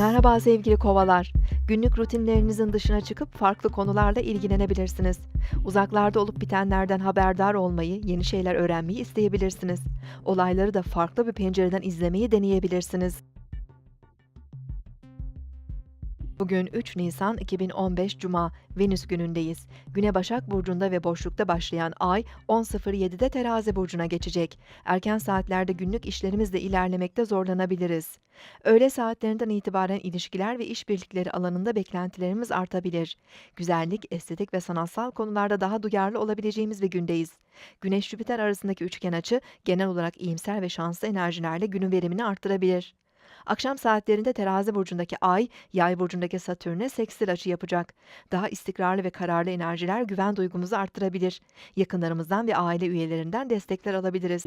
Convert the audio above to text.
Merhaba sevgili kovalar. Günlük rutinlerinizin dışına çıkıp farklı konularla ilgilenebilirsiniz. Uzaklarda olup bitenlerden haberdar olmayı, yeni şeyler öğrenmeyi isteyebilirsiniz. Olayları da farklı bir pencereden izlemeyi deneyebilirsiniz. Bugün 3 Nisan 2015 Cuma, Venüs günündeyiz. Güne Başak Burcu'nda ve boşlukta başlayan ay 10.07'de Terazi Burcu'na geçecek. Erken saatlerde günlük işlerimizle ilerlemekte zorlanabiliriz. Öğle saatlerinden itibaren ilişkiler ve işbirlikleri alanında beklentilerimiz artabilir. Güzellik, estetik ve sanatsal konularda daha duyarlı olabileceğimiz bir gündeyiz. Güneş-Jüpiter arasındaki üçgen açı genel olarak iyimser ve şanslı enerjilerle günün verimini arttırabilir. Akşam saatlerinde Terazi burcundaki Ay, Yay burcundaki Satürn'e sekstil açı yapacak. Daha istikrarlı ve kararlı enerjiler güven duygumuzu arttırabilir. Yakınlarımızdan ve aile üyelerinden destekler alabiliriz.